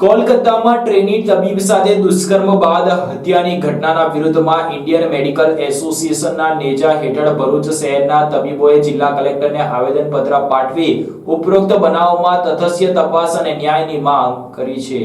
કોલકાતામાં ટ્રેની તબીબ સાથે દુષ્કર્મ બાદ હત્યાની ઘટનાના વિરુદ્ધમાં ઇન્ડિયન મેડિકલ એસોસિએશનના નેજા હેઠળ ભરૂચ શહેરના તબીબોએ જિલ્લા કલેક્ટરને આવેદનપત્ર પાઠવી ઉપરોક્ત બનાવમાં તથ્ય તપાસ અને ન્યાયની માંગ કરી છે.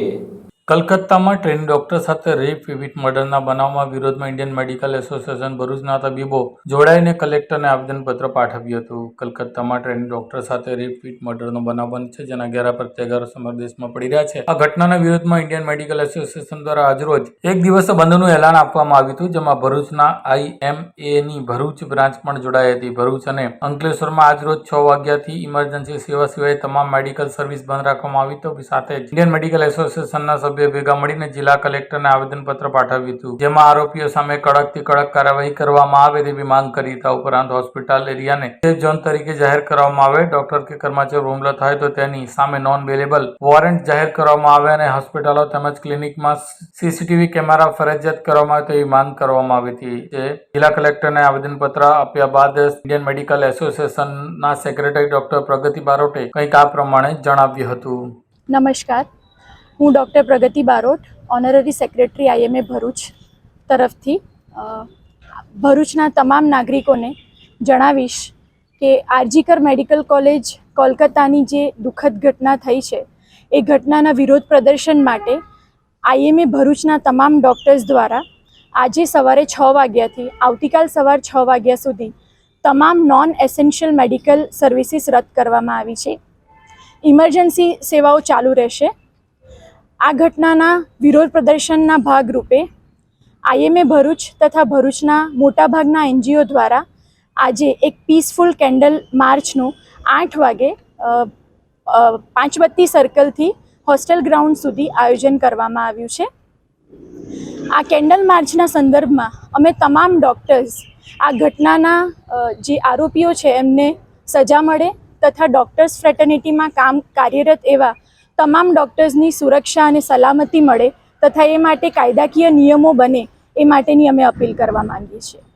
કલકત્તામાં ટ્રેન ડોક્ટર સાથે રેપ, વિવિધ મર્ડરના બનાવમાં વિરોધમાં ઇન્ડિયન મેડિકલ એસોસિએશન ભરૂચના તબીબો જોડાઈને કલેક્ટરને આવેદનપત્ર પાઠવ્યું હતું. કલકત્તામાં ટ્રેન ડોક્ટર સાથે રેપ વિથ મર્ડરનો બનાવ બન્યો છે, જેના ઘેરા પ્રત્યાઘાતો સમગ્ર દેશમાં પડી રહ્યા છે. આ ઘટનાના વિરોધમાં ઇન્ડિયન મેડિકલ એસોસિએશન દ્વારા આજરોજ એક દિવસ બંધનું એલાન આપવામાં આવ્યું હતું, જેમાં ભરૂચના આઈએમએની ભરૂચ બ્રાન્ચ પણ જોડાઈ હતી. ભરૂચ અને અંકલેશ્વરમાં આજરોજ છ વાગ્યાથી ઇમરજન્સી સેવા સિવાય તમામ મેડિકલ સર્વિસ બંધ રાખવામાં આવી તો સાથે ઇન્ડિયન મેડિકલ એસોસિએશનના સભ્યો ભેગા મળીને જિલ્લા કલેક્ટરને આવેદનપત્ર પાઠવ્યું હતું. જેમાં આરોપીઓ સામે કડકથી કડક કાર્યવાહી કરવામાં આવે તેવી માંગ કરી. હતા ઉપરાંત હોસ્પિટલ એરિયાને સેફ ઝોન તરીકે જાહેર કરવામાં આવે. ડોક્ટર કે કર્મચારી હુમલો થાય તો તેની સામે નોન વેલેબલ વોરંટ જાહેર કરવામાં આવે અને હોસ્પિટલો તેમજ ક્લિનિકમાં સીસીટીવી કેમેરા ફરજિયાત કરવામાં આવે તેવી માંગ કરવામાં આવી હતી. જે જિલ્લા કલેક્ટરને આવેદનપત્ર આપ્યા બાદ ઇન્ડિયન મેડિકલ એસોસિએશનના સેક્રેટરી ડોક્ટર પ્રગતિ બારોટે કંઈક આ પ્રમાણે જણાવ્યું હતું. નમસ્કાર. હું doctor Pragati Barot, honorary secretary IMA Bharuch તરફથી. ભરૂચના તમામ નાગરિકોને જણાવીશ કે આરજીકર મેડિકલ કોલેજ કોલકાતાની જે દુઃખદ ઘટના થઈ છે, એ ઘટનાના વિરોધ પ્રદર્શન માટે આઈએમએ ભરૂચના તમામ ડૉક્ટર્સ દ્વારા આજે સવારે છ વાગ્યાથી, આવતીકાલ સવાર છ વાગ્યા સુધી તમામ નોન એસેન્શિયલ મેડિકલ સર્વિસીસ રદ કરવામાં આવી છે. ઇમરજન્સી સેવાઓ ચાલુ રહેશે. આ ઘટનાના વિરોધ પ્રદર્શનના ભાગરૂપે આઈએમએ ભરૂચ તથા ભરૂચના મોટાભાગના એનજીઓ દ્વારા આજે એક પીસફુલ કેન્ડલ માર્ચનું આઠ વાગે પાંચબત્તી સર્કલથી હોસ્ટેલ ગ્રાઉન્ડ સુધી આયોજન કરવામાં આવ્યું છે. આ કેન્ડલ માર્ચના સંદર્ભમાં અમે તમામ ડૉક્ટર્સ આ ઘટનાના જે આરોપીઓ છે એમને સજા મળે તથા ડૉક્ટર્સ ફ્રેટર્નિટીમાં કામ કાર્યરત એવા તમામ ડૉક્ટર્સની સુરક્ષા અને સલામતી મળે તથા એ માટે કાયદાકીય નિયમો બને, એ માટેની અમે અપીલ કરવા માંગીએ છીએ.